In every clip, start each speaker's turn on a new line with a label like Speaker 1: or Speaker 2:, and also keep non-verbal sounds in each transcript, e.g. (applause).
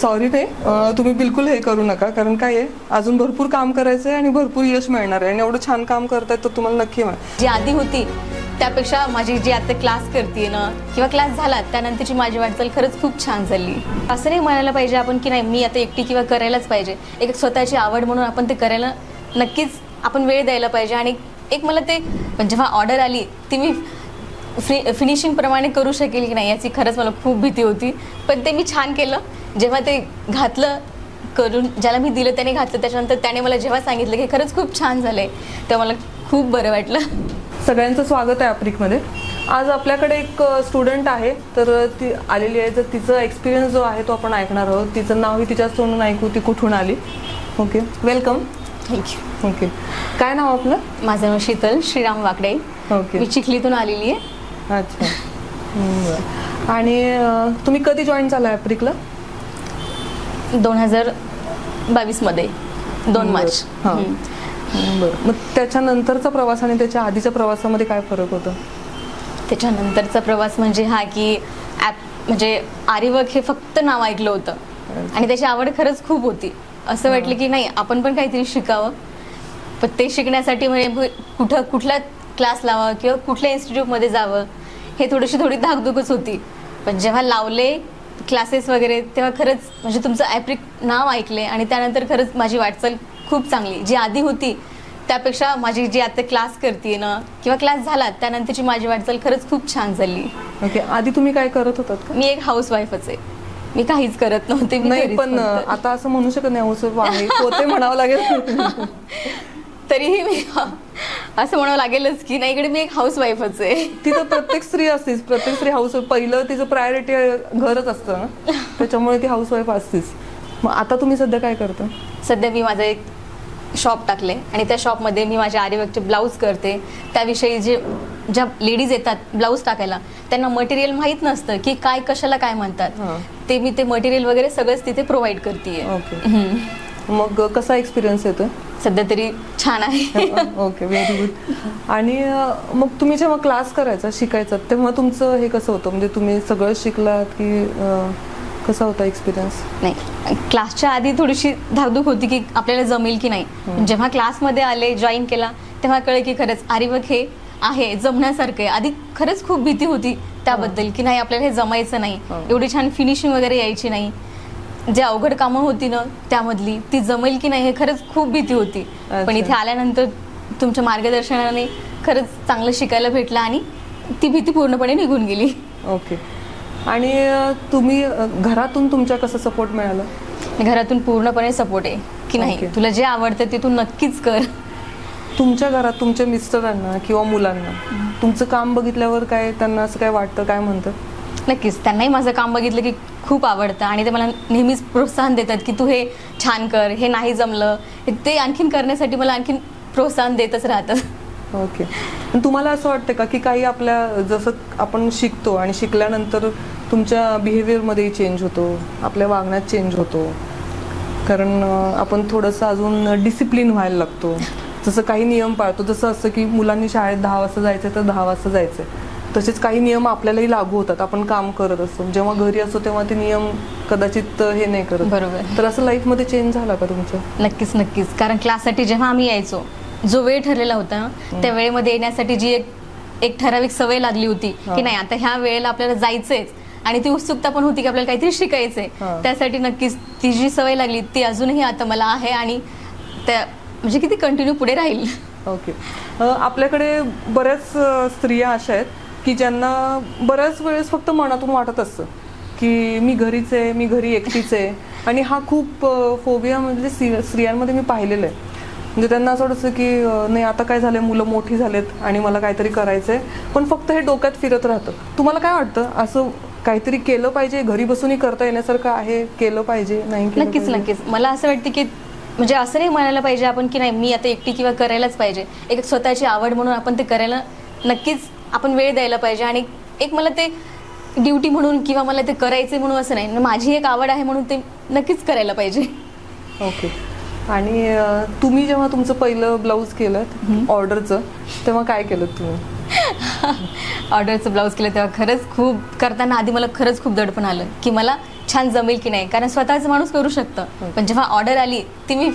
Speaker 1: Sorry नाही तुम्ही बिलकुल हे करू नका कारण काय आहे अजून भरपूर काम करायचं आहे आणि भरपूर यश मिळणार आहे. आणि एवढं छान काम करतायत तर तुम्हाला नक्की मिळेल.
Speaker 2: जी आधी होती त्यापेक्षा माझी जी आता क्लास करते ना किंवा क्लास झाला त्यानंतरची माझी वाटचाल खरंच खूप छान झाली. असं नाही म्हणायला पाहिजे आपण की नाही मी आता एकटी किंवा करायलाच पाहिजे. एक स्वतःची आवड म्हणून आपण ते करायला नक्कीच आपण वेळ द्यायला पाहिजे. आणि एक मला ते जेव्हा ऑर्डर आली ती मी फ्री फिनिशिंगप्रमाणे करू शकेल की नाही याची खरंच मला खूप भीती होती. पण ते मी छान केलं. जेव्हा ते घातलं करून ज्याला मी दिलं त्याने घातलं त्याच्यानंतर त्याने मला जेव्हा सांगितलं की खरंच खूप छान झालंय तेव्हा मला खूप बरं वाटलं.
Speaker 1: सगळ्यांचं स्वागत आहे आफ्रिकमध्ये. आज आपल्याकडे एक स्टुडंट आहे तर ती आलेली आहे. तर तिचं एक्सपिरियन्स जो आहे तो आपण ऐकणार आहोत. तिचं नावही तिच्याच तोंडून ऐकू ती कुठून आली? Okay. Welcome
Speaker 2: thank you
Speaker 1: okay. काय नाव आपलं?
Speaker 2: माझं नाव शीतल श्रीराम वाकडे.
Speaker 1: ओके.
Speaker 2: मी चिखलीतून आलेली आहे.
Speaker 1: अच्छा. आणि तुम्ही कधी जॉईन झाला आफ्रिकला?
Speaker 2: दोन हजार बावीसमध्ये. दोन मार्च.
Speaker 1: हां.
Speaker 2: हम्म.
Speaker 1: बरं. मग त्याच्यानंतरचा प्रवास आणि त्याच्या आधीच्या प्रवासामध्ये काय फरक होता?
Speaker 2: त्याच्यानंतरचा प्रवास म्हणजे हा की ॲप म्हणजे आरिवर्क हे फक्त नाव ऐकलं होतं. आणि त्याची आवड खरंच खूप होती. असं वाटलं की नाही आपण पण काहीतरी शिकावं. पण ते शिकण्यासाठी म्हणजे कुठं कुठला क्लास लावा किंवा कुठल्या इन्स्टिट्यूटमध्ये जावं हे थोडीशी थोडी धाकधुकच होती. पण जेव्हा लावले क्लासेस वगैरे तेव्हा खरंच म्हणजे तुमचं ॲप्रिक नाव ऐकले आणि त्यानंतर खरंच माझी वाटचाल खूप चांगली. जी आधी होती त्यापेक्षा माझी जी आता क्लास करते ना किंवा क्लास झाला त्यानंतरची माझी वाटचाल खरंच खूप छान झाली.
Speaker 1: ओके आधी तुम्ही काय करत होतात
Speaker 2: मी एक हाऊस वाईफच आहे मी काहीच करत नव्हते मी
Speaker 1: नाही
Speaker 2: घरीच
Speaker 1: पण. आता असं म्हणू शकत नाही होते म्हणावं लागेल. (laughs)
Speaker 2: तरीही मी असं म्हणावं लागेलच की नाही इकडे मी एक हाऊस वाईफच आहे.
Speaker 1: तिथं प्रत्येक स्त्री असतीच प्रत्येक स्त्री हाऊस पहिलं तिचं प्रायोरिटी घरच असतं ना. त्याच्यामुळे ती हाऊस वाईफ असतीच मग आता तुम्ही सध्या काय करता?
Speaker 2: सध्या मी माझं एक शॉप टाकले आणि त्या शॉपमध्ये मी माझ्या आरीवर्कचे ब्लाऊज करते. त्याविषयी जे ज्या लेडीज येतात ब्लाऊज टाकायला त्यांना मटेरियल माहीत नसतं की काय कशाला काय म्हणतात. ते मी ते मटेरियल वगैरे सगळंच तिथे प्रोव्हाइड करते
Speaker 1: ओके मग कसा एक्सपिरियन्स येतो
Speaker 2: सध्या तरी छान आहे.
Speaker 1: ओके व्हेरी गुड आणि मग तुम्ही जेव्हा क्लास करायचा शिकायचा तेव्हा तुमचं हे कसं होतं? म्हणजे तुम्ही सगळं शिकलात की कसा होता एक्सपिरियन्स
Speaker 2: नाही क्लासच्या आधी थोडीशी धाकधूक होती की आपल्याला जमेल की नाही. जेव्हा क्लासमध्ये आले जॉईन केला तेव्हा कळे की खरंच आरिवर्क हे आहे जमण्यासारखं आहे. आधी खरंच खूप भीती होती त्याबद्दल की नाही आपल्याला हे जमायचं नाही. एवढी छान फिनिशिंग वगैरे यायची नाही. जे अवघड कामं होती ना त्यामधली ती जमेल की नाही हे खरंच खूप भीती होती. पण. इथे आल्यानंतर तुमच्या मार्गदर्शनाने खरंच चांगलं शिकायला भेटलं आणि ती भीती पूर्णपणे निघून गेली.
Speaker 1: ओके. आणि तुम्ही घरातून तुमच्या कसं सपोर्ट मिळालं?
Speaker 2: घरातून पूर्णपणे सपोर्ट आहे की नाही. तुला जे आवडतं ते तू नक्कीच कर.
Speaker 1: तुमच्या घरात तुमच्या मिस्टरांना किंवा मुलांना तुमचं काम बघितल्यावर काय त्यांना असं काय वाटतं काय म्हणतात
Speaker 2: नक्कीच. त्यांनाही माझं काम बघितलं की खूप आवडतं आणि ते मला नेहमीच प्रोत्साहन देतात की तू हे छान कर हे नाही जमलं. ते आणखीन करण्यासाठी मला आणखीन प्रोत्साहन देतच राहतं.
Speaker 1: ओके. पण तुम्हाला असं वाटतं का की काही आपल्या जसं आपण शिकतो आणि शिकल्यानंतर तुमच्या बिहेवियरमध्ये चेंज होतो आपल्या वागण्यात चेंज होतो. कारण आपण थोडंसं अजून डिसिप्लिन व्हायला लागतो. जसं काही नियम पाळतो जसं असतं की मुलांनी शाळेत दहा वाजता जायचं तर दहा वाजता जायचं तसेच काही नियम आपल्यालाही लागू होतात. आपण काम करत असतो. जेव्हा घरी असतो तेव्हा ते नियम कदाचित हे नाही करत.
Speaker 2: बरोबर.
Speaker 1: तर असं लाईफमध्ये चेंज झाला का तुमच्या
Speaker 2: नक्कीच नक्कीच. कारण क्लाससाठी जेव्हा आम्ही यायचो जो वेळ ठरलेला होता त्या वेळेमध्ये येण्यासाठी जी एक एक ठराविक सवय लागली होती. की नाही आता ह्या वेळेला आपल्याला जायचंच आणि ती उत्सुकता पण होती की आपल्याला काहीतरी शिकायचंय. त्यासाठी नक्कीच ती जी सवय लागली ती अजूनही आता मला आहे आणि त्या म्हणजे किती कंटिन्यू पुढे राहील.
Speaker 1: ओके आपल्याकडे बऱ्याच स्त्रिया अशा आहेत की ज्यांना बऱ्याच वेळेस फक्त मनातून वाटत असतं की मी घरीच आहे मी घरी एकटीच आहे. आणि हा खूप फोबिया म्हणजे स्त्री- स्त्रियांमध्ये मी पाहिलेलं आहे. म्हणजे त्यांना असं वाटतं की नाही आता काय झालंय? मुलं मोठी झालेत आणि मला काहीतरी करायचंय. पण फक्त हे डोक्यात फिरत राहतं. तुम्हाला काय वाटतं? असं काहीतरी केलं पाहिजे? घरी बसूनही करता येण्यासारखं आहे? केलं पाहिजे? नाही
Speaker 2: नक्कीच? नक्कीच. मला असं वाटतं की म्हणजे असं नाही म्हणायला पाहिजे आपण की नाही मी आता एकटी किंवा करायलाच पाहिजे. एक स्वतःची आवड म्हणून आपण ते करायला नक्कीच आपण वेळ द्यायला पाहिजे आणि एक मला ते ड्युटी म्हणून किंवा मला ते करायचे म्हणून असं नाही. माझी एक आवड आहे म्हणून ते नक्कीच करायला पाहिजे.
Speaker 1: ओके. आणि अं, तुम्ही जेव्हा तुमचं पहिलं ब्लाऊज केलं ऑर्डरचं तेव्हा काय केलं तुम्ही? (laughs)
Speaker 2: ऑर्डरचं ब्लाऊज केलं तेव्हा खरंच खूप करताना आधी मला खरंच खूप दडपण आलं की मला छान जमेल की नाही. कारण स्वतःचं माणूस करू शकतं. पण जेव्हा ऑर्डर आली ती मी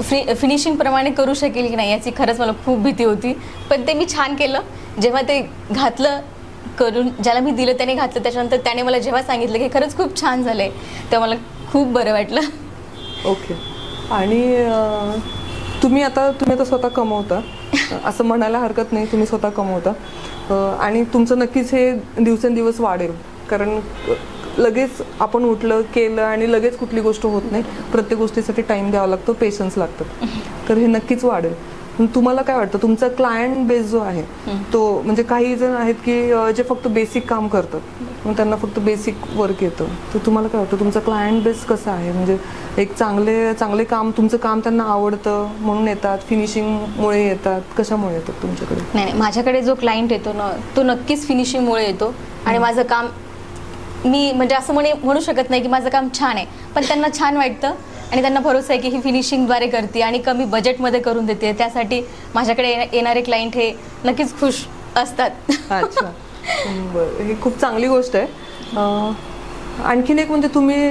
Speaker 2: फिनिशिंग प्रमाणे करू शकेल की नाही याची खरंच मला खूप भीती होती. पण ते मी छान केलं. जेव्हा ते घातलं करून ज्याला मी दिलं त्याने घातलं त्याच्यानंतर त्याने मला जेव्हा सांगितलं की खरंच खूप छान झालंय तेव्हा मला खूप बरं वाटलं.
Speaker 1: ओके. आणि तुम्ही आता तुम्ही आता स्वतः कमवता. असं म्हणायला हरकत नाही तुम्ही स्वतः कमवता. आणि तुमचं नक्कीच हे दिवसेंदिवस वाढेल. कारण लगेच आपण उठलं केलं आणि लगेच कुठली गोष्ट होत नाही. प्रत्येक गोष्टीसाठी टाइम द्यावा लागतो पेशन्स लागतात तर हे नक्कीच वाढेल. पण तुम्हाला काय वाटतं? तुमचा क्लायंट बेस जो आहे तो म्हणजे काही जण आहेत की जे फक्त बेसिक काम करतात. मग त्यांना फक्त बेसिक वर्क येतं. तर तुम्हाला काय वाटतं? तुमचा क्लायंट बेस कसा आहे? म्हणजे एक चांगले चांगले काम तुमचं काम त्यांना आवडतं म्हणून येतात फिनिशिंगमुळे येतात. कशामुळे येतात तुमच्याकडे?
Speaker 2: नाही नाही. माझ्याकडे जो क्लायंट येतो ना तो नक्कीच फिनिशिंगमुळे येतो. आणि माझं काम मी म्हणजे असं म्हणे म्हणू शकत नाही की माझं काम छान आहे पण त्यांना छान वाटतं आणि त्यांना भरोसा आहे की ही फिनिशिंगद्वारे करते आणि कमी बजेटमध्ये करून देते. त्यासाठी माझ्याकडे येणा- येणारे क्लायंट हे नक्कीच खुश असतात.
Speaker 1: अच्छा. (laughs) ही खूप चांगली गोष्ट आहे. आणखीन एक म्हणजे तुम्ही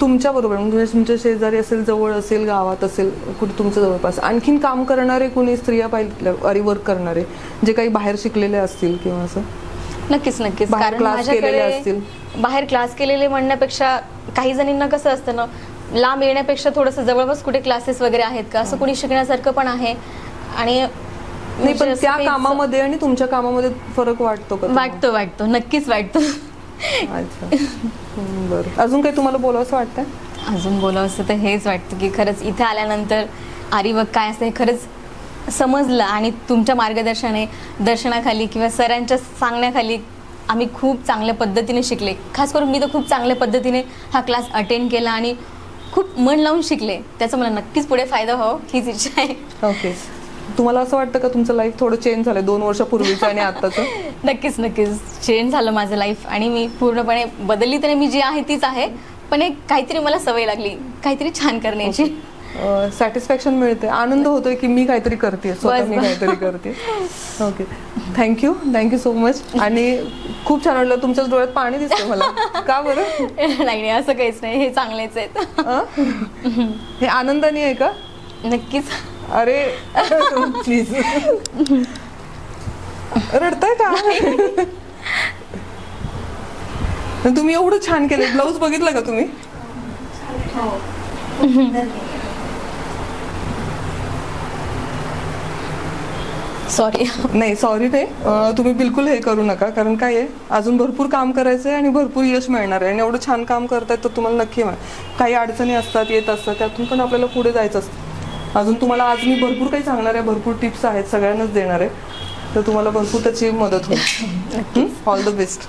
Speaker 1: तुमच्या बरोबर म्हणजे तुमच्या शेजारी असेल जवळ असेल गावात असेल कुठे तुमच्या जवळपास आणखीन काम करणारे कोणी स्त्रिया पाहिजे अरी वर्क करणारे जे काही बाहेर शिकलेले असतील किंवा असं?
Speaker 2: नक्कीच नक्कीच.
Speaker 1: बाहेर
Speaker 2: कारण
Speaker 1: केलेले
Speaker 2: माझ्याकडे
Speaker 1: असतील.
Speaker 2: बाहेर क्लास केलेले म्हणण्यापेक्षा काही जणींना कसं असतं ना लांब येण्यापेक्षा थोडंसं जवळपास कुठे क्लासेस वगैरे आहेत का? असं कुणी शिकण्यासारखं पण आहे. आणि
Speaker 1: नाही
Speaker 2: म्हणजे
Speaker 1: पण
Speaker 2: असं
Speaker 1: त्या
Speaker 2: काही-
Speaker 1: कामामध्ये आणि तुमच्या कामामध्ये फरक वाटतो का तुम्हाला?
Speaker 2: वाटतो वाटतो. नक्कीच वाटतो.
Speaker 1: अच्छा. हम्म, बरं. अजून काही तुम्हाला बोलावंसं वाटतंय?
Speaker 2: अजून बोलावं असं तर हेच वाटतं की खरंच इथे आल्यानंतर आरीवक काय असतं? हे खरंच समजलं आणि तुमच्या मार्गदर्शनाने दर्शनाखाली किंवा सरांच्या सांगण्याखाली आम्ही खूप चांगल्या पद्धतीने शिकले. खास करून मी तर खूप चांगल्या पद्धतीने हा क्लास अटेंड केला आणि खूप मन लावून शिकले. त्याचा मला नक्कीच पुढे फायदा व्हावा हीच इच्छा आहे.
Speaker 1: ओके तुम्हाला असं वाटतं का तुमचं लाईफ थोडं चेंज झालंय दोन वर्षापूर्वीचं आणि आताचं (laughs)
Speaker 2: नक्कीच नक्कीच. चेंज झालं माझं लाईफ आणि मी पूर्णपणे बदलली तर मी जी आहे तीच आहे. पण एक काहीतरी मला सवय लागली काहीतरी छान करण्याची.
Speaker 1: सॅटिस्फॅक्शन मिळते आनंद होतोय की मी काहीतरी करते स्वतः मी. काहीतरी करते okay thank you thank you so much आणि खूप छान वाटलं तुमच्याच डोळ्यात पाणी दिसतं मला. (laughs) का बरं?
Speaker 2: नाही नाही असं काहीच नाही. हे चांगलेच आहेत.
Speaker 1: अं? हे आनंदाने आहे का?
Speaker 2: नक्कीच.
Speaker 1: अरे प्लीज रडताय का? तुम्ही एवढं छान केलं ब्लाऊज बघितलं का तुम्ही?
Speaker 2: सॉरी (laughs)
Speaker 1: नाही सॉरी नाही अं, तुम्ही बिलकुल हे करू नका. कारण काय आहे अजून भरपूर काम करायचं आहे आणि भरपूर यश मिळणार आहे. आणि एवढं छान काम करतायत तर तुम्हाला नक्की मिळेल काही अडचणी असतात येत असतात त्यातून पण आपल्याला पुढे जायचं असतं. अजून तुम्हाला आज मी भरपूर काही सांगणार आहे. भरपूर टिप्स आहेत सगळ्यांनाच देणार आहे. तर तुम्हाला भरपूर त्याची मदत होईल. All the best